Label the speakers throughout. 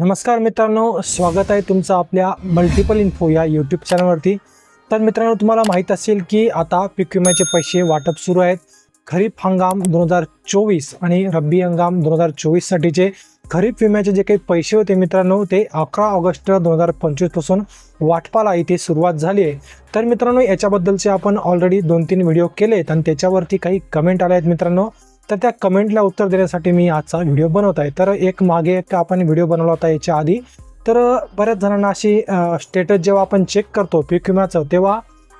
Speaker 1: नमस्कार मित्रांनो स्वागत आहे तुमचं आपल्या मल्टिपल इन्फो या यूट्यूब चॅनलवरती तर मित्रांनो तुम्हाला माहीत असेल की आता पीक विम्याचे पैसे वाटप सुरू आहेत. खरीप हंगाम दोन हजार चोवीस आणि रब्बी हंगाम दोन हजार चोवीससाठीचे खरीप विम्याचे जे काही पैसे होते मित्रांनो ते अकरा ऑगस्ट दोन हजार पंचवीसपासून वाटपाला इथे सुरुवात झाली आहे. तर मित्रांनो याच्याबद्दलचे आपण ऑलरेडी दोन तीन व्हिडिओ केलेत आणि त्याच्यावरती काही कमेंट आले आहेत मित्रांनो. तर त्या कमेंटला उत्तर देण्यासाठी मी आजचा व्हिडिओ बनवत आहे. तर एक मागे एक आपण व्हिडिओ बनवला होता याच्या आधी. तर बऱ्याच जणांना अशी स्टेटस जेव्हा आपण चेक करतो पीक विम्याचं तेव्हा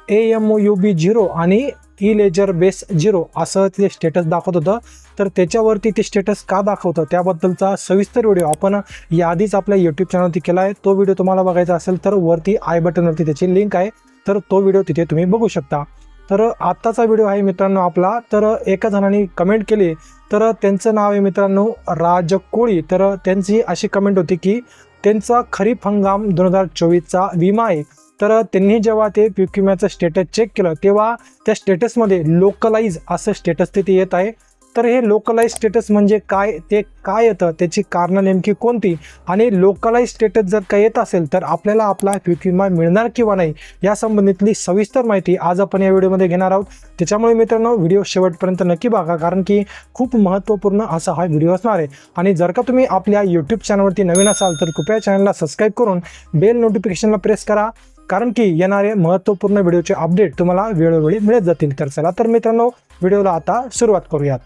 Speaker 1: A M O U B zero आणि ई लेजर बेस झिरो असं ते स्टेटस दाखवत होतं. तर त्याच्यावरती ते स्टेटस का दाखवतं त्याबद्दलचा सविस्तर व्हिडिओ आपण याआधीच आपल्या यूट्यूब चॅनलवरती केला आहे. तो व्हिडिओ तुम्हाला बघायचा असेल तर वरती आय बटनवरती त्याची लिंक आहे. तर तो व्हिडिओ तिथे तुम्ही बघू शकता. तर आत्ताचा व्हिडिओ आहे मित्रांनो आपला. तर एका जणांनी कमेंट केली तर त्यांचं नाव आहे मित्रांनो राज कोळी तर त्यांची अशी कमेंट होती की त्यांचा खरीप हंगाम दोन हजार चोवीसचा विमा आहे. तर त्यांनी जेव्हा ते पीक विम्याचं स्टेटस चेक केलं तेव्हा त्या स्टेटसमध्ये लोकलाईज असं स्टेटस तिथे येत आहे. तर हे लोकलाईज स्टेटस म्हणजे काय? ते काय येतं? त्याची कारणं नेमकी कोणती? आणि लोकलाईज स्टेटस जर काय येत असेल तर आपल्याला आपला पीक विमा मिळणार किंवा नाही या संबंधितली सविस्तर माहिती आज आपण या व्हिडिओमध्ये घेणार आहोत. त्याच्यामुळे मित्रांनो व्हिडिओ शेवटपर्यंत नक्की बघा कारण की खूप महत्त्वपूर्ण असा हा व्हिडिओ असणार आहे. आणि जर का तुम्ही आपल्या यूट्यूब चॅनलवरती नवीन असाल तर कृपया चॅनलला सबस्क्राईब करून बेल नोटिफिकेशनला प्रेस करा कारण की येणारे महत्त्वपूर्ण व्हिडिओचे अपडेट तुम्हाला वेळोवेळी मिळत जातील. तर चला तर मित्रांनो व्हिडिओला आता सुरुवात करूयात.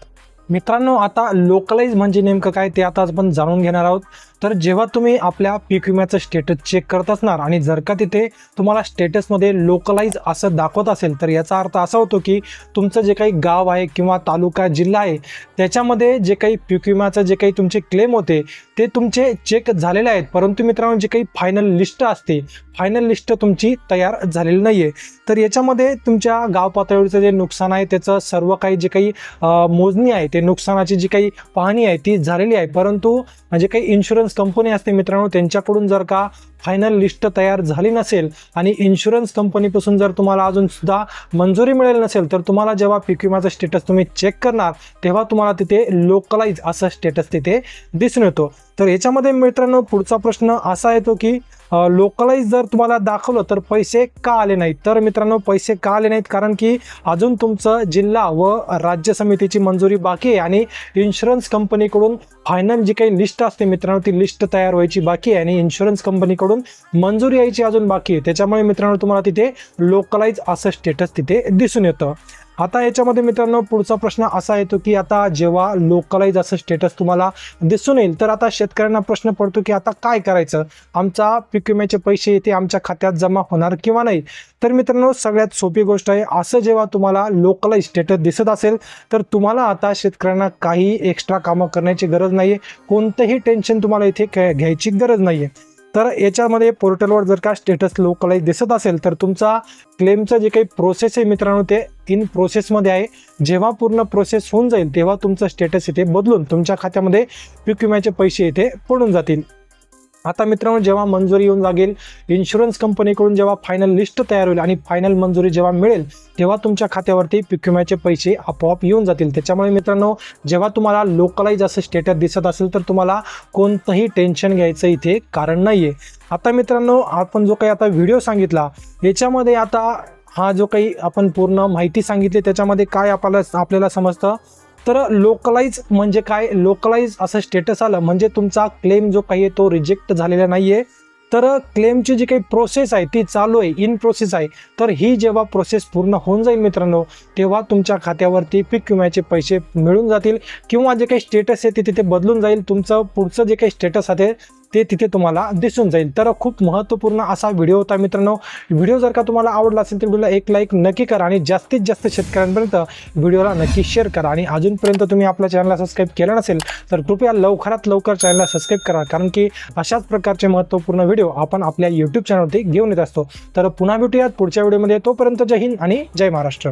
Speaker 1: मित्रांनो आता लोकलाईज म्हणजे नेमकं काय ते आता आपण जाणून घेणार आहोत. तर जेव्हा तुम्ही आपल्या पीक विम्याचं स्टेटस चेक करत असणार आणि जर का तिथे तुम्हाला स्टेटसमध्ये लोकलाईज असं दाखवत असेल तर याचा अर्थ असा होतो की तुमचं जे काही गाव आहे किंवा तालुका जिल्हा आहे त्याच्यामध्ये जे काही पीक विम्याचं जे काही तुमचे क्लेम होते ते तुमचे चेक झालेले आहेत. परंतु मित्रांनो जे काही फायनल लिस्ट असते फायनल लिस्ट तुमची तयार झालेली नाही आहे तर याच्यामध्ये तुमच्या गाव पातळीचं जे नुकसान आहे त्याचं सर्व काही जे काही मोजणी आहे ते नुकसानाची जी काही पाहणी आहे ती झालेली आहे. परंतु म्हणजे काही इन्शुरन्स कंपनी असते मित्रांनो त्यांच्याकडून जर का फायनल लिस्ट तयार झाली नसेल आणि इन्शुरन्स कंपनीपासून जर तुम्हाला अजून सुद्धा मंजुरी मिळेल नसेल तर तुम्हाला जेव्हा पीक विमाचा स्टेटस तुम्ही चेक करणार तेव्हा तुम्हाला तिथे लोकलाईज असा स्टेटस तिथे दिसून येतो. तर याच्यामध्ये मित्रांनो पुढचा प्रश्न असा येतो की लोकलाईज जर तुम्हाला दाखवलं तर पैसे का आले नाहीत? तर मित्रांनो पैसे का आले नाहीत? कारण की अजून तुमचं जिल्हा व राज्य समितीची मंजुरी बाकी आहे आणि इन्शुरन्स कंपनीकडून फायनल जी काही लिस्ट असते मित्रांनो ती लिस्ट तयार व्हायची बाकी आहे आणि इन्शुरन्स कंपनीकडून मंजुरी यायची अजून बाकी आहे. त्याच्यामुळे मित्रांनो तुम्हाला तिथे लोकलाईज असं स्टेटस तिथे दिसून येतं. आता याच्यामध्ये मित्रांनो पुढचा प्रश्न असा येतो की आता जेव्हा लोकलाईज असं स्टेटस तुम्हाला दिसून येईल तर आता शेतकऱ्यांना प्रश्न पडतो की आता काय करायचं? आमचा पीक विम्याचे पैसे येते आमच्या खात्यात जमा होणार किंवा नाही? तर मित्रांनो सगळ्यात सोपी गोष्ट आहे असं जेव्हा तुम्हाला लोकलाईज स्टेटस दिसत असेल तर तुम्हाला आता शेतकऱ्यांना काही एक्स्ट्रा कामं करण्याची गरज नाही आहे कोणतंही टेन्शन तुम्हाला इथे घ्या- घ्यायची गरज नाही आहे तर याच्यामध्ये पोर्टलवर जर का स्टेटस लोकलाईज दिसत असेल तर तुमचा क्लेमचं जे काही प्रोसेस आहे मित्रांनो ते इन प्रोसेसमध्ये आहे. जेव्हा पूर्ण प्रोसेस होऊन जाईल तेव्हा तुमचं स्टेटस इथे बदलून तुमच्या खात्यामध्ये पीक विम्याचे पैसे इथे पडून जातील. आता मित्रांनो जेव्हा मंजुरी येऊन लागेल इन्शुरन्स कंपनीकडून जेव्हा फायनल लिस्ट तयार होईल आणि फायनल मंजुरी जेव्हा मिळेल तेव्हा तुमच्या खात्यावरती पीक विम्याचे पैसे आपोआप येऊन जातील. त्याच्यामुळे मित्रांनो जेव्हा तुम्हाला लोकलाईज असं स्टेटस दिसत असेल तर तुम्हाला कोणतंही टेन्शन घ्यायचं इथे कारण नाही आहे आता मित्रांनो आपण जो काही आता व्हिडिओ सांगितला याच्यामध्ये आता हा जो काही आपण पूर्ण माहिती सांगितली त्याच्यामध्ये काय आपल्याला आपल्याला समजतं? तर लोकलाईज म्हणजे काय? लोकलाईज असं स्टेटस आलं. म्हणजे तुमचा क्लेम जो काही आहे तो रिजेक्ट झालेला नाही आहे तर क्लेमची जी काही प्रोसेस आहे ती चालू आहे इन प्रोसेस आहे. तर ही जेव्हा प्रोसेस पूर्ण होऊन जाईल मित्रांनो तेव्हा तुमच्या खात्यावरती पीक विम्याचे पैसे मिळून जातील. किंवा जे काही स्टेटस आहे ते तिथे बदलून जाईल. तुमचं पुढचं जे काही स्टेटस आहे ते तिथे तुम्हाला दिसून जाईल. तर खूप महत्त्वपूर्ण असा व्हिडिओ होता मित्रांनो. व्हिडिओ जर का तुम्हाला आवडला असेल तर व्हिडिओला एक लाईक नक्की करा आणि जास्तीत जास्त शेतकऱ्यांपर्यंत व्हिडिओला नक्की शेअर करा. आणि अजूनपर्यंत तुम्ही आपल्या चॅनलला सबस्क्राईब केलं नसेल तर कृपया लवकरात लवकर चॅनलला सबस्क्राईब करा. कारण की अशाच प्रकारचे महत्त्वपूर्ण व्हिडिओ आपण आपल्या यूट्यूब चॅनलवरती घेऊन येत असतो. तर पुन्हा भेटूयात पुढच्या व्हिडिओमध्ये. तोपर्यंत जय हिंद आणि जय महाराष्ट्र.